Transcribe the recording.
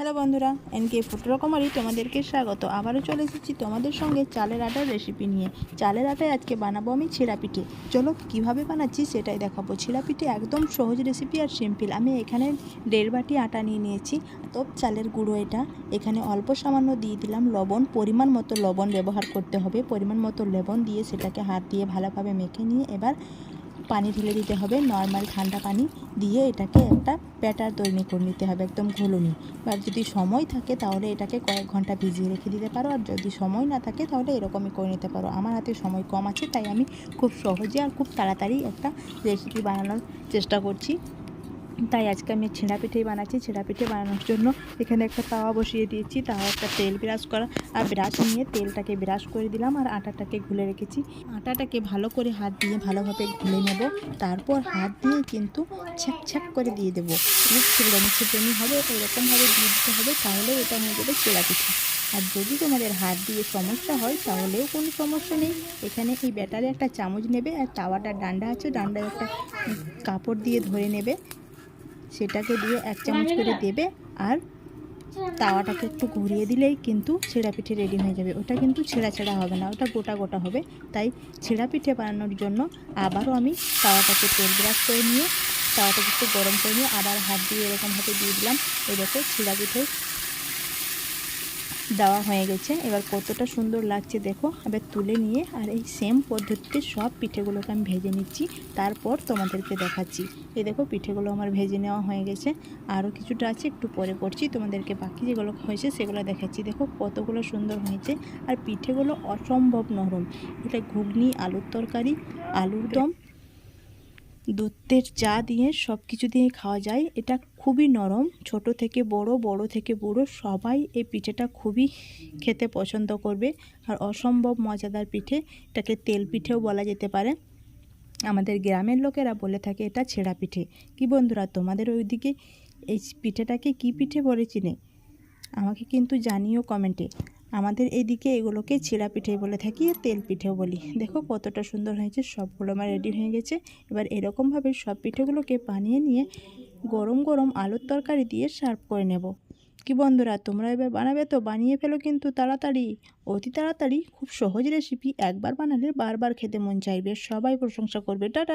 Hello বন্ধুরা, NK food রকমারি তোমাদেরকে স্বাগত। আবারও চলে এসেছি তোমাদের সঙ্গে চালের আটার রেসিপি নিয়ে। চালের আটায় আজকে বানাবো আমি ছিঁড়া পিঠে চলো, কীভাবে বানাচ্ছি সেটাই দেখাবো। ছিঁড়া পিঠে একদম সহজ রেসিপি আর সিম্পল আমি এখানে দেড় বাটি আটা নিয়ে নিয়েছি। তো, চালের গুঁড়ো এটা। এখানে অল্প সামান্য দিয়ে দিলাম লবণ। পরিমাণ মতো লবণ ব্যবহার করতে হবে। পরিমাণ মতো লবণ দিয়ে সেটাকে হাত দিয়ে ভালোভাবে মেখে নিয়ে এবার পানি ঢেলে দিতে হবে। নর্মাল ঠান্ডা পানি দিয়ে এটাকে একটা ব্যাটার তৈরি করে নিতে হবে, একদম ঘোলনি। বা যদি সময় থাকে তাহলে এটাকে কয়েক ঘণ্টা ভিজিয়ে রেখে দিতে পারো। আর যদি সময় না থাকে তাহলে এরকমই করে নিতে পারো। আমার হাতে সময় কম আছে, তাই আমি খুব সহজে আর খুব তাড়াতাড়ি একটা রেসিপি বানানোর চেষ্টা করছি। তাই আজকে আমি ছেঁড়া পিঠেই বানাচ্ছি। ছেঁড়া পিঠে বানানোর জন্য এখানে একটা তাওয়া বসিয়ে দিয়েছি। তাওয়া একটা তেল ব্রাশ করা আর ব্রাশ নিয়ে তেলটাকে ব্রাশ করে দিলাম আর আটাটাকে ঘুলে রেখেছি। আটাটাকে ভালো করে হাত দিয়ে ভালোভাবে ঘুলে নেব। তারপর হাত দিয়ে কিন্তু ছ্যাক ছ্যাক করে দিয়ে দেবো। ছিলনি ছিলনি হবে এরকমভাবে দিয়ে দিতে হবে তাহলে এটা হয়ে যাবে চেড়া পিঠে। আর যদি তোমাদের হাত দিয়ে সমস্যা হয় তাহলেও কোনো সমস্যা নেই। এখানে এই ব্যাটারে একটা চামচ নেবে আর তাওয়াটার ডান্ডা আছে, ডান্ডায় একটা কাপড় দিয়ে ধরে নেবে। সেটাকে দিয়ে এক চামচ করে দেবে আর তাওয়াটাকে একটু ঘুরিয়ে দিলেই কিন্তু ছেঁড়া পিঠে রেডি হয়ে যাবে। ওটা কিন্তু ছেঁড়া ছেঁড়া হবে না, ওটা গোটা গোটা হবে। তাই ছেঁড়া পিঠে বানানোর জন্য আবারও আমি তাওয়াটাকে তেল ব্রাশ করে নিয়ে, তাওয়াটাকে একটু গরম করে নিয়ে আবার হাত দিয়ে এরকমভাবে দিয়ে দিলাম। এই দেখো ছেঁড়া পিঠে দেওয়া হয়ে গেছে। এবার কতটা সুন্দর লাগছে দেখো। এবার তুলে নিয়ে আর এই সেম পদ্ধতিতে সব পিঠেগুলোকে আমি ভেজে নিচ্ছি। তারপর তোমাদেরকে দেখাচ্ছি। এই দেখো, পিঠেগুলো আমার ভেজে নেওয়া হয়ে গেছে। আরও কিছুটা আছে, একটু পরে করছি। তোমাদেরকে বাকি যেগুলো হয়েছে সেগুলো দেখাচ্ছি। দেখো, কতগুলো সুন্দর হয়েছে। আর পিঠেগুলো অসম্ভব নরম। এটা ঘুগনি, আলুর তরকারি, আলুর দম দুধের চা দিয়ে সব কিছু দিয়ে খাওয়া যায়। এটা খুবই নরম। ছোট থেকে বড় বড় থেকে বুড়ো সবাই এই পিঠেটা খুবই খেতে পছন্দ করবে। আর অসম্ভব মজাদার পিঠে। এটাকে তেল পিঠেও বলা যেতে পারে। আমাদের গ্রামের লোকেরা বলে থাকে, এটা ছেঁড়া পিঠে। কি বন্ধুরা, তোমাদের ওইদিকে এই পিঠেটাকে কি পিঠে বলে চিনে? আমাকে কিন্তু জানিও কমেন্টে। আমাদের এদিকে এগুলোকে ছিঁড়া পিঠে বলে থাকি আর তেল পিঠেও বলি। দেখো কতটা সুন্দর হয়েছে, সবগুলো আমার রেডি হয়ে গেছে। এবার এরকমভাবে সব পিঠেগুলোকে বানিয়ে নিয়ে গরম গরম আলুর তরকারি দিয়ে সার্ভ করে নেব। কি বন্ধুরা, তোমরা এবার বানাবে তো, বানিয়ে ফেলো কিন্তু তাড়াতাড়ি। অতি তাড়াতাড়ি, খুব সহজ রেসিপি একবার বানালে বারবার খেতে মন চাইবে। সবাই প্রশংসা করবে। টাটা!